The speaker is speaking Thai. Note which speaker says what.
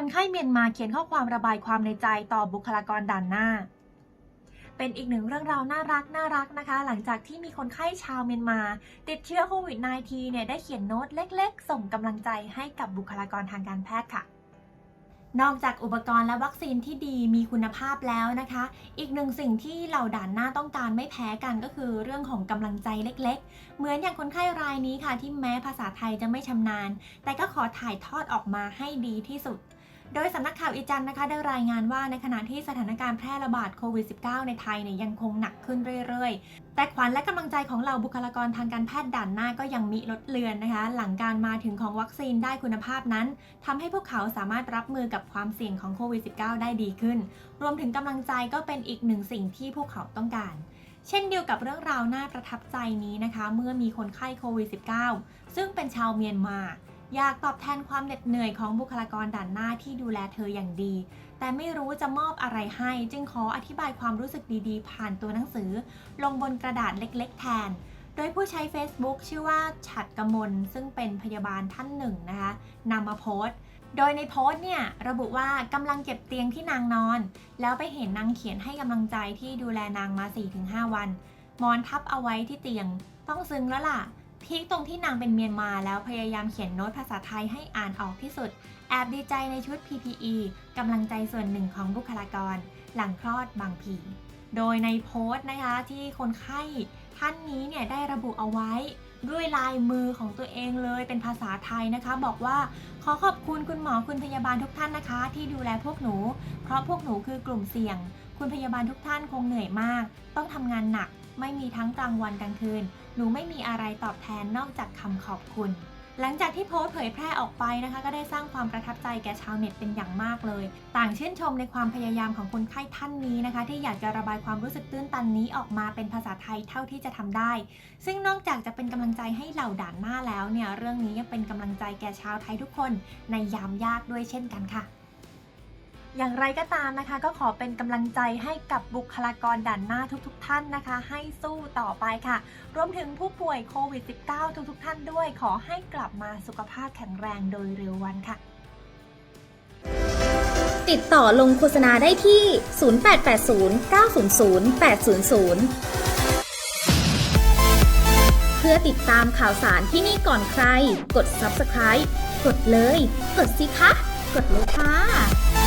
Speaker 1: คนไข้เมียนมาเขียนข้อความระบายความในใจต่อบุคลากรด่านหน้า เป็นอีกหนึ่งเรื่องราวน่ารักน่ารักนะคะ หลังจากที่มีคนไข้ชาวเมียนมา ติดเชื้อโควิด -19 เนี่ยได้เขียนโน้ตเล็กๆ ส่งกำลังใจให้กับบุคลากรทางการแพทย์ค่ะนอกจากอุปกรณ์และวัคซีนที่ดีมีคุณภาพแล้วนะคะ อีกหนึ่งสิ่งที่เหล่าด่านหน้าต้องการไม่แพ้กันก็คือเรื่องของกำลังใจเล็ก ๆ เหมือนอย่างคนไข้รายนี้ค่ะ ที่แม้ภาษาไทยจะไม่ชำนาญ แต่ก็ขอถ่ายทอดออกมาให้ดีที่สุด โดยสำนักข่าวอีจันนะคะได้รายงานว่าในขณะที่สถานการณ์แพร่ระบาดโควิด -19 ในไทยเนี่ยยังคงหนักขึ้นเรื่อยๆ แต่ขวัญและกำลังใจของเหล่าบุคลากรทางการแพทย์ด่านหน้าก็ยังมิลดเลือนนะคะ หลังการมาถึงของวัคซีนได้คุณภาพนั้นทำให้พวกเขาสามารถรับมือกับความเสี่ยงของโควิด -19 ได้ดีขึ้น รวมถึงกำลังใจก็เป็นอีกหนึ่งสิ่งที่พวกเขาต้องการเช่นเดียวกับเรื่องราวน่าประทับใจนี้นะคะ เมื่อมีคนไข้โควิด -19 ซึ่งเป็นชาวเมียนมา อยากตอบแทนความเหน็ดเหนื่อยของบุคลากรด่านหน้าที่ดูแลเธออย่างดี แต่ไม่รู้จะมอบอะไรให้ จึงขออธิบายความรู้สึกดีๆ ผ่านตัวหนังสือ ลงบนกระดาษเล็ก ๆ แทน โดยผู้ใช้ Facebook ชื่อว่าฉัดกมลซึ่งเป็นพยาบาลท่านหนึ่งนะคะนำมาโพสต์โดยในโพสต์เนี่ยระบุว่ากำลังเก็บเตียงที่นางนอน แล้วไปเห็นนางเขียนให้กำลังใจที่ดูแลนางมา 4-5 วันหมอนทับเอาไว้ที่เตียง ต้องซึ้งแล้วล่ะ พีคตรงที่นางเป็นเมียนมาแล้วพยายามเขียนโน้ตภาษาไทยให้อ่านออกที่สุด แอบดีใจในชุด PPE กำลังใจส่วนหนึ่งของบุคลากร หลังคลอดบางพีโดยในโพสต์นะคะที่คนไข้ท่านนี้เนี่ยได้ระบุเอาไว้ ด้วยลายมือของตัวเองเลยเป็นภาษาไทยนะคะ บอกว่าขอขอบคุณคุณหมอคุณพยาบาลทุกท่านนะคะ ที่ดูแลพวกหนู เพราะพวกหนูคือกลุ่มเสี่ยง คุณพยาบาลทุกท่านคงเหนื่อยมาก ต้องทำงานหนัก ไม่มีทั้งกลางวันกลางคืน หนูไม่มีอะไรตอบแทนนอกจากคำขอบคุณ หลังจากที่โพสต์เผยแพร่ออกไปนะคะ ก็ได้สร้างความประทับใจแก่ชาวเน็ตเป็นอย่างมากเลย ต่างชื่นชมในความพยายามของคนไข้ท่านนี้นะคะ ที่อยากจะระบายความรู้สึกตื้นตันนี้ออกมาเป็นภาษาไทยเท่าที่จะทำได้ ซึ่งนอกจากจะเป็นกำลังใจให้เหล่าด่านหน้าแล้วเนี่ยเรื่องนี้ยังเป็นกำลังใจแก่ชาวไทยทุกคน ในยามยากด้วยเช่นกันค่ะ อย่างไรก็ตามนะคะ ก็ขอเป็นกำลังใจให้กับบุคลากรด่านหน้าทุกๆทท่านนะคะ ให้สู้ต่อไปค่ะ รวมถึงผู้ป่วยโควิด -19 ทุกๆท่านด้วย ขอให้กลับมาสุขภาพแข็งแรงโดยเร็ววันค่ะ
Speaker 2: ติดต่อลงโฆษณาได้ที่ 0880 900 800เพื่อติดตามข่าวสารที่นี่ก่อนใคร กด subscribe กดเลย กดสิคะ กดเลยค่ะ